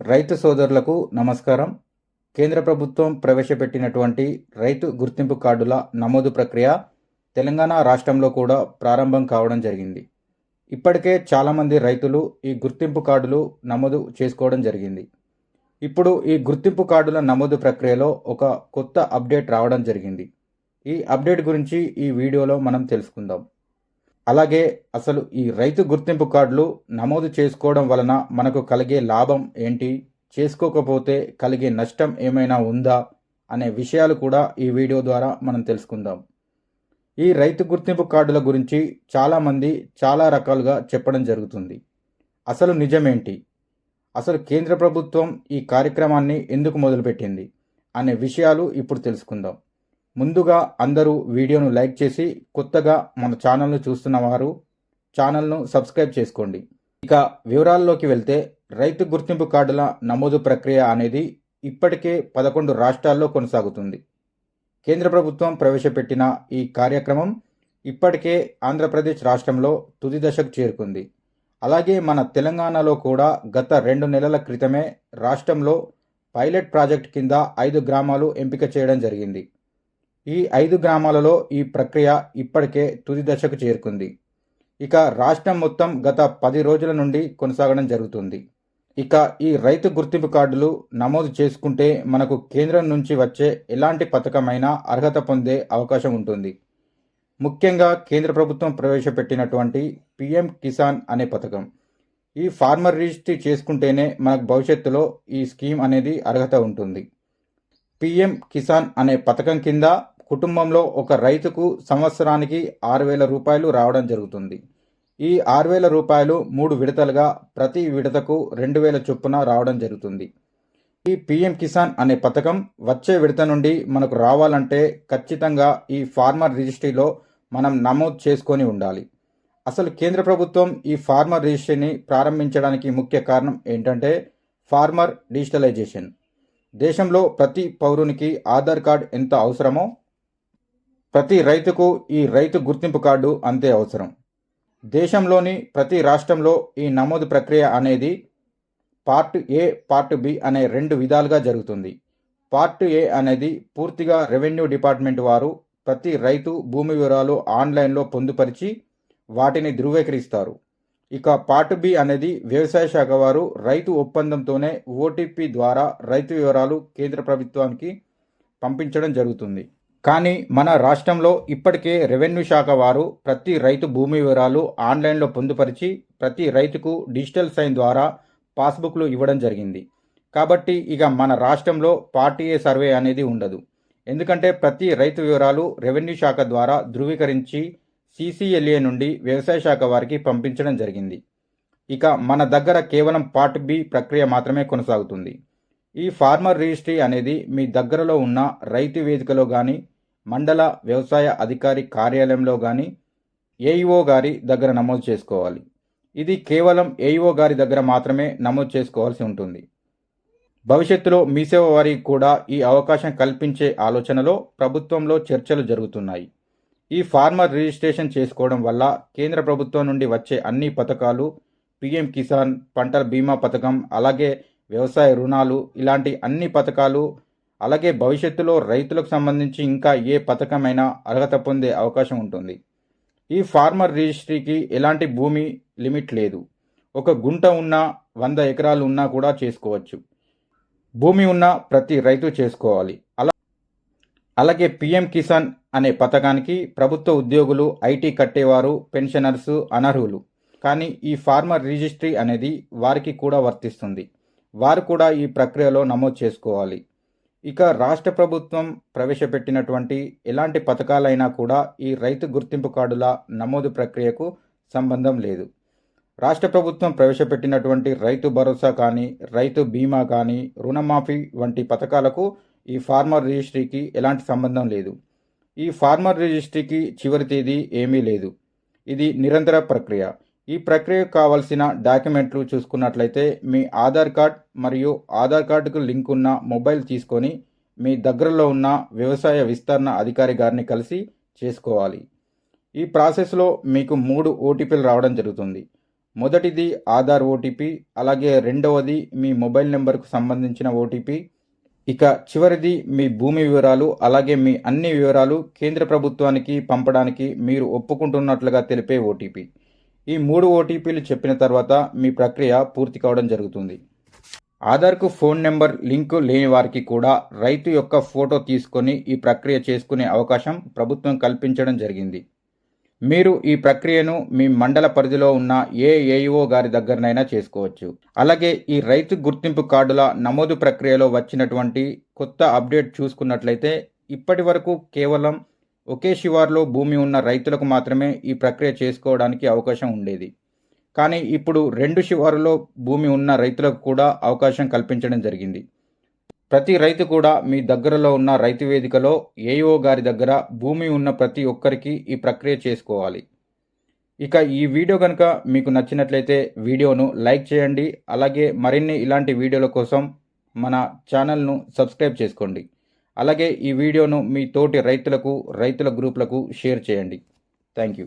రైతు సోదరులకు నమస్కారం. కేంద్ర ప్రభుత్వం ప్రవేశపెట్టినటువంటి రైతు గుర్తింపు కార్డుల నమోదు ప్రక్రియ తెలంగాణ రాష్ట్రంలో కూడా ప్రారంభం కావడం జరిగింది. ఇప్పటికే చాలామంది రైతులు ఈ గుర్తింపు కార్డులు నమోదు చేసుకోవడం జరిగింది. ఇప్పుడు ఈ గుర్తింపు కార్డుల నమోదు ప్రక్రియలో ఒక కొత్త అప్డేట్ రావడం జరిగింది. ఈ అప్డేట్ గురించి ఈ వీడియోలో మనం తెలుసుకుందాం. అలాగే అసలు ఈ రైతు గుర్తింపు కార్డులు నమోదు చేసుకోవడం వలన మనకు కలిగే లాభం ఏంటి? చేసుకోకపోతే కలిగే నష్టం ఏమైనా ఉందా? అనే విషయాలు కూడా ఈ వీడియో ద్వారా మనం తెలుసుకుందాం. ఈ రైతు గుర్తింపు కార్డుల గురించి చాలామంది చాలా రకాలుగా చెప్పడం జరుగుతుంది. అసలు నిజమేంటి? అసలు కేంద్ర ప్రభుత్వం ఈ కార్యక్రమాన్ని ఎందుకు మొదలుపెట్టింది? అనే విషయాలు ఇప్పుడు తెలుసుకుందాం. ముందుగా అందరూ వీడియోను లైక్ చేసి కొత్తగా మన ఛానల్ను చూస్తున్న వారు ఛానల్ను సబ్స్క్రైబ్ చేసుకోండి. ఇక వివరాల్లోకి వెళ్తే రైతు గుర్తింపు కార్డుల నమోదు ప్రక్రియ అనేది ఇప్పటికే పదకొండు రాష్ట్రాల్లో కొనసాగుతుంది. కేంద్ర ప్రభుత్వం ప్రవేశపెట్టిన ఈ కార్యక్రమం ఇప్పటికే ఆంధ్రప్రదేశ్ రాష్ట్రంలో తుది దశకు చేరుకుంది. అలాగే మన తెలంగాణలో కూడా గత రెండు నెలల క్రితమే రాష్ట్రంలో పైలట్ ప్రాజెక్ట్ కింద ఐదు గ్రామాలు ఎంపిక చేయడం జరిగింది. ఈ ఐదు గ్రామాలలో ఈ ప్రక్రియ ఇప్పటికే తుది దశకు చేరుకుంది. ఇక రాష్ట్రం మొత్తం గత పది రోజుల నుండి కొనసాగడం జరుగుతుంది. ఇక ఈ రైతు గుర్తింపు కార్డులు నమోదు చేసుకుంటే మనకు కేంద్రం నుంచి వచ్చే ఎలాంటి పథకమైనా అర్హత పొందే అవకాశం ఉంటుంది. ముఖ్యంగా కేంద్ర ప్రభుత్వం ప్రవేశపెట్టినటువంటి పిఎం కిసాన్ అనే పథకం. ఈ ఫార్మర్ రిజిస్ట్రీ చేసుకుంటేనే మనకు భవిష్యత్తులో ఈ స్కీమ్ అనేది అర్హత ఉంటుంది. పిఎం కిసాన్ అనే పథకం కింద కుటుంబంలో ఒక రైతుకు సంవత్సరానికి ఆరు వేల రూపాయలు రావడం జరుగుతుంది. ఈ ఆరు వేల రూపాయలు మూడు విడతలుగా ప్రతి విడతకు రెండు వేల చొప్పున రావడం జరుగుతుంది. ఈ పిఎం కిసాన్ అనే పథకం వచ్చే విడత నుండి మనకు రావాలంటే ఖచ్చితంగా ఈ ఫార్మర్ రిజిస్ట్రీలో మనం నమోదు చేసుకొని ఉండాలి. అసలు కేంద్ర ప్రభుత్వం ఈ ఫార్మర్ రిజిస్ట్రీని ప్రారంభించడానికి ముఖ్య కారణం ఏంటంటే ఫార్మర్ డిజిటలైజేషన్. దేశంలో ప్రతి పౌరునికి ఆధార్ కార్డ్ ఎంత అవసరమో ప్రతి రైతుకు ఈ రైతు గుర్తింపు కార్డు అంతే అవసరం. దేశంలోని ప్రతి రాష్ట్రంలో ఈ నమోదు ప్రక్రియ అనేది పార్ట్ ఏ పార్ట్ బి అనే రెండు విధాలుగా జరుగుతుంది. పార్ట్ ఏ అనేది పూర్తిగా రెవెన్యూ డిపార్ట్మెంట్ వారు ప్రతి రైతు భూమి వివరాలు ఆన్లైన్లో పొందుపరిచి వాటిని ధృవీకరిస్తారు. ఇక పార్ట్ బి అనేది వ్యవసాయ శాఖ వారు రైతు ఒప్పందంతోనే ఓటీపీ ద్వారా రైతు వివరాలు కేంద్ర ప్రభుత్వానికి పంపించడం జరుగుతుంది. కానీ మన రాష్ట్రంలో ఇప్పటికే రెవెన్యూ శాఖ వారు ప్రతి రైతు భూమి వివరాలు ఆన్లైన్లో పొందుపరిచి ప్రతి రైతుకు డిజిటల్ సైన్ ద్వారా పాస్బుక్లు ఇవ్వడం జరిగింది. కాబట్టి ఇక మన రాష్ట్రంలో పార్టీ ఏ సర్వే అనేది ఉండదు. ఎందుకంటే ప్రతి రైతు వివరాలు రెవెన్యూ శాఖ ద్వారా ధృవీకరించి సీసీఎల్ఏ నుండి వ్యవసాయ శాఖ వారికి పంపించడం జరిగింది. ఇక మన దగ్గర కేవలం పార్ట్ బి ప్రక్రియ మాత్రమే కొనసాగుతుంది. ఈ ఫార్మర్ రిజిస్ట్రీ అనేది మీ దగ్గరలో ఉన్న రైతు వేదికలో కానీ మండల వ్యవసాయ అధికారి కార్యాలయంలో కానీ ఏఈఓ గారి దగ్గర నమోదు చేసుకోవాలి. ఇది కేవలం ఏఈఓ గారి దగ్గర మాత్రమే నమోదు చేసుకోవాల్సి ఉంటుంది. భవిష్యత్తులో మీసేవ వారికి కూడా ఈ అవకాశం కల్పించే ఆలోచనలో ప్రభుత్వంలో చర్చలు జరుగుతున్నాయి. ఈ ఫార్మర్ రిజిస్ట్రేషన్ చేసుకోవడం వల్ల కేంద్ర ప్రభుత్వం నుండి వచ్చే అన్ని పథకాలు పిఎం కిసాన్ పంటల బీమా పథకం అలాగే వ్యవసాయ రుణాలు ఇలాంటి అన్ని పథకాలు అలాగే భవిష్యత్తులో రైతులకు సంబంధించి ఇంకా ఏ పథకమైనా అర్హత పొందే అవకాశం ఉంటుంది. ఈ ఫార్మర్ రిజిస్ట్రీకి ఎలాంటి భూమి లిమిట్ లేదు. ఒక గుంట ఉన్నా వంద ఎకరాలు ఉన్నా కూడా చేసుకోవచ్చు. భూమి ఉన్న ప్రతి రైతు చేసుకోవాలి. అలా అలాగే పిఎం కిసాన్ అనే పథకానికి ప్రభుత్వ ఉద్యోగులు ఐటీ కట్టేవారు పెన్షనర్స్ అనర్హులు. కానీ ఈ ఫార్మర్ రిజిస్ట్రీ అనేది వారికి కూడా వర్తిస్తుంది. వారు కూడా ఈ ప్రక్రియలో నమోదు చేసుకోవాలి. ఇక రాష్ట్ర ప్రభుత్వం ప్రవేశపెట్టినటువంటి ఎలాంటి పథకాలైనా కూడా ఈ రైతు గుర్తింపు కార్డుల నమోదు ప్రక్రియకు సంబంధం లేదు. రాష్ట్ర ప్రభుత్వం ప్రవేశపెట్టినటువంటి రైతు భరోసా కానీ రైతు బీమా కానీ రుణమాఫీ వంటి పథకాలకు ఈ ఫార్మర్ రిజిస్ట్రీకి ఎలాంటి సంబంధం లేదు. ఈ ఫార్మర్ రిజిస్ట్రీకి చివరి తేదీ ఏమీ లేదు. ఇది నిరంతర ప్రక్రియ. ఈ ప్రక్రియకు కావలసిన డాక్యుమెంట్లు చూసుకున్నట్లయితే మీ ఆధార్ కార్డ్ మరియు ఆధార్ కార్డుకు లింక్ ఉన్న మొబైల్ తీసుకొని మీ దగ్గరలో ఉన్న వ్యవసాయ విస్తరణ అధికారి గారిని కలిసి చేసుకోవాలి. ఈ ప్రాసెస్లో మీకు మూడు ఓటీపీలు రావడం జరుగుతుంది. మొదటిది ఆధార్ ఓటీపీ అలాగే రెండవది మీ మొబైల్ నెంబర్కు సంబంధించిన ఓటీపీ. ఇక చివరిది మీ భూమి వివరాలు అలాగే మీ అన్ని వివరాలు కేంద్ర ప్రభుత్వానికి పంపడానికి మీరు ఒప్పుకుంటున్నట్లుగా తెలిపే ఓటీపీ. ఈ మూడు ఓటీపీలు చెప్పిన తర్వాత మీ ప్రక్రియ పూర్తి కావడం జరుగుతుంది. ఆధార్కు ఫోన్ నెంబర్ లింకు లేని వారికి కూడా రైతు యొక్క ఫోటో తీసుకొని ఈ ప్రక్రియ చేసుకునే అవకాశం ప్రభుత్వం కల్పించడం జరిగింది. మీరు ఈ ప్రక్రియను మీ మండల పరిధిలో ఉన్న ఏ ఏఈఓ గారి దగ్గరనైనా చేసుకోవచ్చు. అలాగే ఈ రైతు గుర్తింపు కార్డుల నమోదు ప్రక్రియలో వచ్చినటువంటి కొత్త అప్డేట్ చూసుకున్నట్లయితే ఇప్పటి వరకు కేవలం ఒకే శివార్లో భూమి ఉన్న రైతులకు మాత్రమే ఈ ప్రక్రియ చేసుకోవడానికి అవకాశం ఉండేది. కానీ ఇప్పుడు రెండు శివారులో భూమి ఉన్న రైతులకు కూడా అవకాశం కల్పించడం జరిగింది. ప్రతి రైతు కూడా మీ దగ్గరలో ఉన్న రైతు వేదికలో ఏఓ గారి దగ్గర భూమి ఉన్న ప్రతి ఒక్కరికి ఈ ప్రక్రియ చేసుకోవాలి. ఇక ఈ వీడియో కనుక మీకు నచ్చినట్లయితే వీడియోను లైక్ చేయండి. అలాగే మరిన్ని ఇలాంటి వీడియోల కోసం మన ఛానల్ను సబ్స్క్రైబ్ చేసుకోండి. అలాగే ఈ వీడియోను మీ తోటి రైతులకు రైతుల గ్రూపులకు షేర్ చేయండి. Thank you.